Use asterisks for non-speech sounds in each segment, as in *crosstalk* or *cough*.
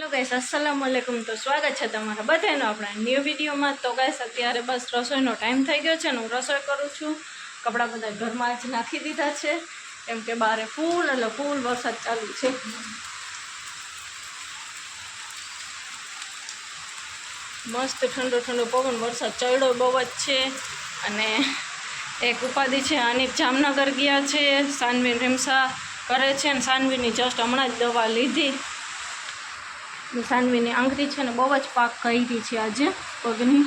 Hello guys અસલામ વાલેકુમ તો સ્વાગત છે તમારા બધાનો આપણા ન્યૂ વિડીયોમાં તો ગાઈસ અત્યારે બસ રસોઈનો ટાઈમ થઈ ગયો છે ને હું રસોઈ કરું છું. કપડાં બધા ઘરમાં જ નાખી દીધા છે. કેમ કે બારે ફૂલ એટલે ફૂલ વરસાદ ચાલુ છે. મસ્ત ઠંડો ઠંડો પવન, વરસાદ ચડ્યો બહુ જ છે. અને એક ઉપાધિ છે અનિપ જામનગર ગયા છે. સાનવી રીમસા કરે છે ને સાનવીની જસ્ટ હમણાં જ દવા લીધી. સાનવીની આંગળી છે ને બહુ જ પાક કરી છે આજે પગની.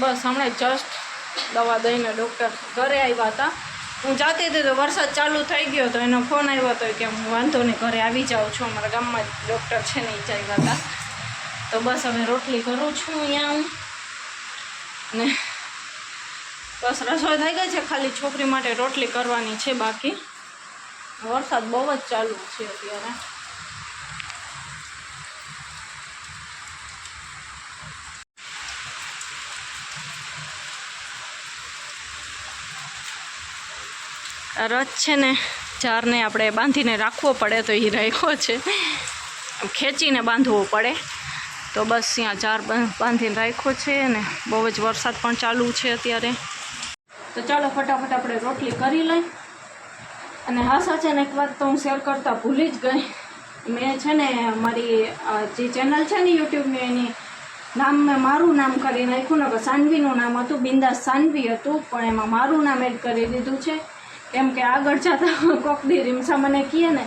બસ હમણાં જસ્ટ દવા દઈને ડૉક્ટર ઘરે આવ્યા હતા. હું જાતી હતી તો વરસાદ ચાલુ થઈ ગયો તો એનો ફોન આવ્યો હતો કે હું વાંધો નહીં, ઘરે આવી જાઉં છું. અમારા ગામમાં જ ડૉક્ટર છે ને એ આવ્યા હતા. તો બસ હવે રોટલી કરું છું અહીંયા હું. ને બસ રસોઈ થઈ ગઈ છે, ખાલી છોકરી માટે રોટલી કરવાની છે બાકી. વરસાદ બહુ જ ચાલુ છે અત્યારે. રથ છે ને, ચારને આપણે બાંધીને રાખવો પડે તો એ રાખ્યો છે. ખેંચીને બાંધવો પડે. તો બસ ત્યાં બા- બાંધીને રાખ્યો છે ને, બહુ જ વરસાદ પણ ચાલુ છે અત્યારે. તો ચાલો ફટાફટ આપણે રોટલી કરી લઈ. અને હા, સાચે ને એક વાત તો હું શેર કરતા ભૂલી જ ગઈ. મેં છે ને મારી જે ચેનલ છે ને યુટ્યુબની એની નામ મેં મારું નામ કરી નાખ્યું ને કે સાનવીનું નામ હતું, બિંદાસ સાનવી હતું, પણ એમાં મારું નામ એડ કરી દીધું છે. કેમ કે આગળ જતા *laughs* કોકડી રીમસા મને કહે ને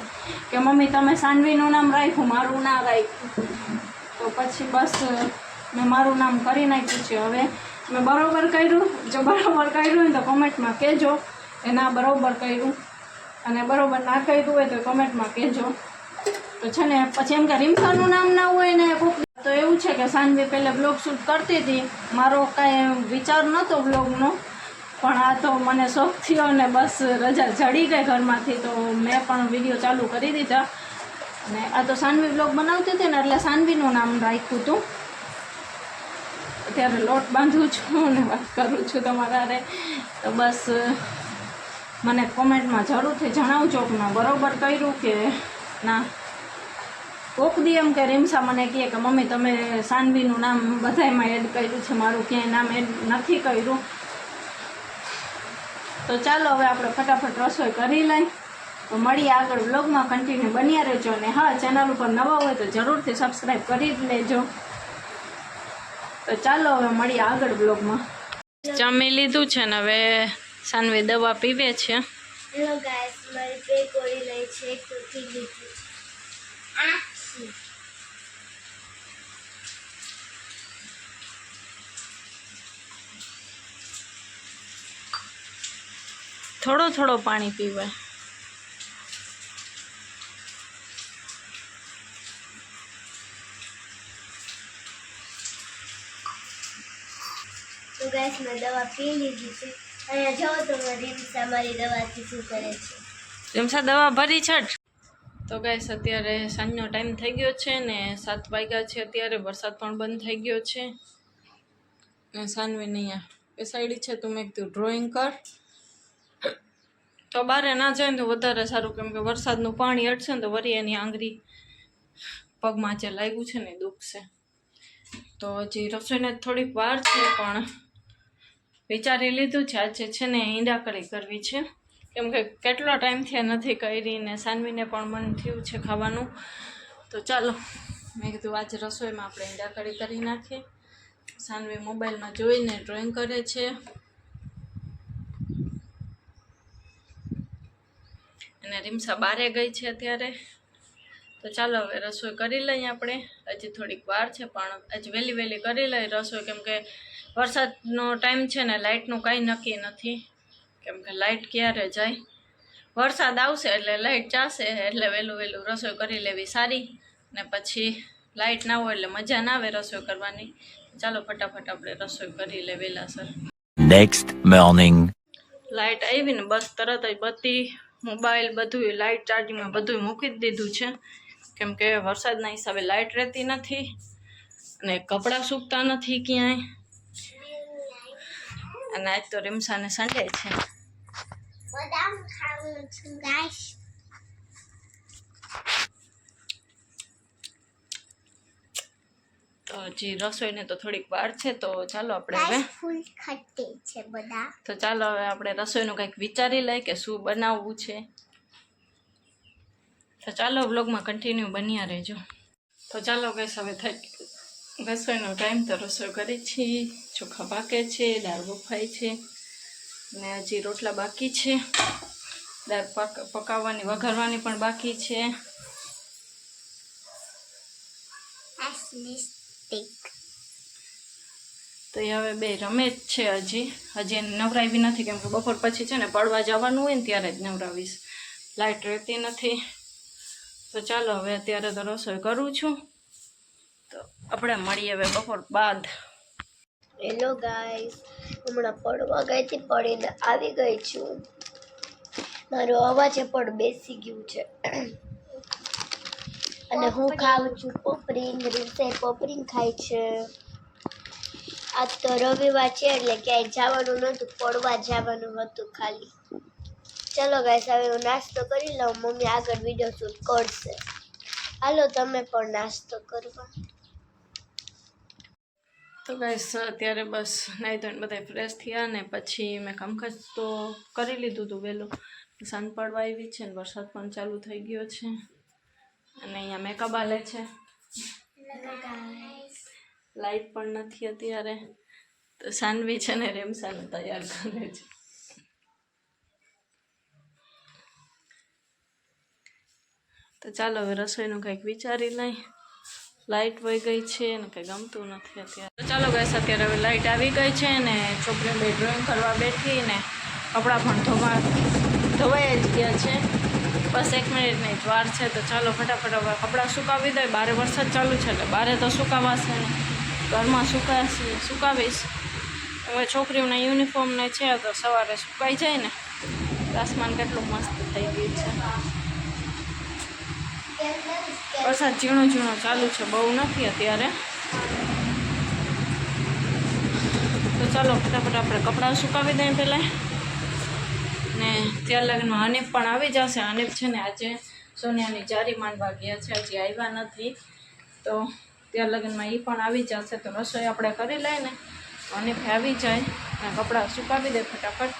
કે, મમ્મી, તમે સાનવીનું નામ રાખ્યું, મારું ના રાખ્યું. તો પછી બસ મેં મારું નામ કરી નાખ્યું છે. હવે મેં બરાબર કર્યું. જો બરાબર કર્યું હોય તો કોમેન્ટમાં કહેજો. એ ના બરાબર કર્યું અને બરોબર ના કર્યું હોય તો કોમેન્ટમાં કહેજો. તો છે ને, પછી એમ કે રીમસાનું નામ ના હોય ને કોક તો એવું છે કે સાંજે પહેલાં બ્લોગ શૂટ કરતી હતી. મારો કાંઈ વિચાર નહોતો બ્લોગનો પણ આ તો મને શોખ થયો ને બસ રજા જડી ગઈ ઘરમાંથી તો મેં પણ વીડિયો ચાલુ કરી દીધા. અને આ તો સાનવી બ્લોગ બનાવતી હતી ને એટલે સાનવીનું નામ રાખ્યું હતું. અત્યારે લોટ બાંધું છું ને વાત કરું છું તમારા. તો બસ મને કોમેન્ટમાં જરૂરથી જણાવજો કે મેં બરોબર કર્યું કે ના. કોક દી એમ કે રીમસા મને કહે કે, મમ્મી, તમે સાનવીનું નામ બધાયમાં એડ કર્યું છે, મારું ક્યાંય નામ એડ નથી કર્યું. તો ચાલો હવે આપણે ફટાફટ રસોઈ કરી લઈ. તો મળીએ આગળ બ્લોગમાં કન્ટિન્યુ બન્યા રહેજો અને હા ચેનલ ઉપર નવા હોય તો જરૂરથી સબસ્ક્રાઈબ કરી લેજો. તો ચાલો હવે મળીએ આગળ બ્લોગમાં જમી લીધું છે ને હવે સાનવી દવા પીવે છે. હેલો ગાઈસ મારી બે ગોળી લઈ છે એક તો લીધી છે. થોડો થોડો પાણી પીવાય. ગાઈસ દવા પી લીધી છે. અહીંયા જાઓ તો રીમસા મારી દવાથી શું કરે છે. રીમસા દવા ભરી છે? તો ગાઈસ અત્યારે સાંજનો ટાઈમ થઈ ગયો છે ને સાત વાગ્યા છે અત્યારે. વરસાદ પણ બંધ થઈ ગયો છે. ને સાનવીને અહીંયા બેસાડી છે. તું મેં કીધું ડ્રોઈંગ કર. તો બારે ના જાય તો વધારે સારું, કેમ કે વરસાદનું પાણી અટશે ને તો વરી એની આંગળી પગમાં જે લાગ્યું છે ને દુખશે. તો હજી રસોઈને થોડીક વાર છે, પણ વિચારી લીધું છે, આજે છે ને ઈંડાકડી કરવી છે. કેમ કે કેટલો ટાઈમથી નથી કરી ને સાનવીને પણ મન થયું છે ખાવાનું. તો ચાલો, મેં કીધું આજે રસોઈમાં આપણે ઈંડાકળી કરી નાખીએ. સાનવી મોબાઈલમાં જોઈને ડ્રોઈંગ કરે છે. અને રીમસા બારે ગઈ છે અત્યારે. તો ચાલો હવે રસોઈ કરી લઈએ આપણે. હજી થોડીક વાર છે, પણ હજી વહેલી વહેલી કરી લઈએ રસોઈ. કેમ કે વરસાદનો ટાઈમ છે ને લાઇટનું કાંઈ નક્કી નથી. કેમ કે લાઇટ ક્યારે જાય? વરસાદ આવશે એટલે લાઇટ જાશે એટલે વહેલું વહેલું રસોઈ કરી લેવી સારી. ને પછી લાઇટ ના હોય એટલે મજા ના આવે રસોઈ કરવાની. ચાલો ફટાફટ આપણે રસોઈ કરી લે વહેલાસર નેક્સ્ટ મોર્નિંગ લાઇટ આવી ને બસ તરત જ બધી મોબાઈલ બધું લાઇટ ચાર્જિંગમાં બધું મૂકી જ દીધું છે. કેમ કે વરસાદના હિસાબે લાઇટ રહેતી નથી અને કપડાં સૂકતા નથી ક્યાંય. અને આજ તો રીમસાને સન્ડે છે. બદામ ખાવું છું ગાઈસ. તો હજી રસોઈને તો થોડીક વાર છે તો ચાલો આપણે હવે. ફૂલ ખટ્ટે છે બધા તો ચાલો હવે આપણે રસોઈનું કંઈક વિચારી લઈએ કે શું બનાવવું છે. તો ચાલો વ્લોગમાં કન્ટિન્યુ બન્યા રહેજો. તો ચાલો ગેસ હવે થઈ રસોઈનો ટાઈમ તો રસોઈ કરી છીએ ચોખા પાકે છે દાળ બફાઈ છે ને હજી રોટલા બાકી છે. દાળ પાક પકાવવાની વઘારવાની પણ બાકી છે. તો એ હવે બે રમે જ છે હજી. હજી એને નવરાવી નથી કેમ કે બપોર પછી છે ને પડવા જવાનું હોય ને ત્યારે જ નવરાવીશ. લાઇટ રહેતી નથી. તો ચાલો હવે અત્યારે તો રસોઈ કરું છું. આપણે મળીએ હવે બપોર બાદ. હેલો ગાઈસ હમણાં પડવા ગઈ હતી, પડીને આવી ગઈ છું. મારો અવાજ પણ બેસી ગયું છે. અને હું ખાઉં છું પોપરીંગ રીસે પોપરીંગ ખાય છે. આજ તો રવિવાર છે એટલે ક્યાંય જવાનું નહોતું, પડવા જવાનું હતું ખાલી. ચલો ગાઈસ હવે હું નાસ્તો કરી લઉં, મમ્મી આગળ વીડિયો શૂટ કરશે. હાલો, તમે પણ નાસ્તો કરવા. તો ગાઈસ અત્યારે બસ નાહી ધોઈને બધા ફ્રેશ થયા ને પછી મેં કામકાજ તો કરી લીધું હતું વહેલું. સાંજ પડવા આવી છે ને વરસાદ પણ ચાલુ થઈ ગયો છે. અને અહીંયા મેકઅપ આલે છે. લાઈટ પણ નથી અત્યારે. તો સાનવી છે ને રેમસાને તૈયાર કરે છે. તો ચાલો હવે રસોઈનું કંઈક વિચારી લઈ. લાઇટ વહી ગઈ છે ને કંઈ ગમતું નથી અત્યારે. ચાલો ગઈ અત્યારે હવે લાઇટ આવી ગઈ છે ને છોકરીઓ બે ડ્રોઈંગ કરવા બેઠી ને કપડાં પણ ધોવા ધોવાઈ જ ગયા છે. બસ એક મિનિટની જ વાર છે, તો ચાલો ફટાફટ હવે કપડાં સુકાવી દઈએ બારે વરસાદ ચાલુ છે એટલે બારે તો સુકાવાશે ને ઘરમાં સુકાશે, સુકાવીશ. હવે છોકરીઓના યુનિફોર્મને છે, તો સવારે સુકાઈ જાય ને આસમાન કેટલું મસ્ત થઈ ગયું છે. વરસાદ ઝીણો ઝીણો ચાલુ છે, બહુ નથી અત્યારે. તો ચાલો ફટાફટ આપણે કપડાં સુકાવી દઈએ પહેલાં. ને ત્યાર લગ્નમાં હનીફ પણ આવી જશે. હનીફ છે ને આજે સોનિયાની જારી માંડવા ગયા છે. હજી આવ્યા નથી. તો ત્યાર લગ્નમાં એ પણ આવી જશે. તો રસોઈ આપણે કરી લઈએ ને. હનીફ આવી જાય અને કપડાં સુકાવી દે ફટાફટ.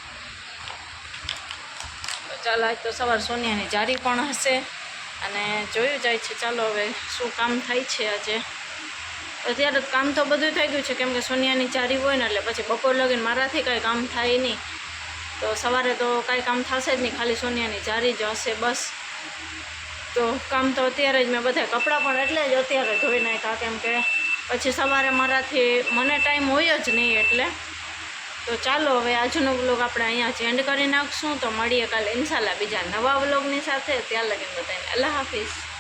ચાલો, આજ તો સવાર સોનિયાની જારી પણ હશે. અને જોયું જાય છે, ચાલો હવે શું કામ થાય છે આજે. અત્યારે કામ તો બધું થઈ ગયું છે, કેમ કે સોનિયાની ચારી હોય ને એટલે પછી બપોર લગીને મારાથી કાંઈ કામ થાય નહીં. તો સવારે તો કાંઈ કામ થશે જ નહીં, ખાલી સોનિયાની જારી જ હશે બસ. તો કામ તો અત્યારે જ મેં બધા કપડાં પણ એટલે જ અત્યારે ધોઈ નાખ્યા, કેમ કે પછી સવારે મારાથી મને ટાઈમ હોય જ નહીં એટલે. તો ચાલો હવે આજનો વ્લોગ આપણે અહીંયા જ એન્ડ કરી નાખશું. તો મળીએ કાલે ઇન્શાલ્લાહ બીજા નવા વ્લોગની સાથે. ત્યાં લગીને બધાને અલ્લાહ હાફિઝ.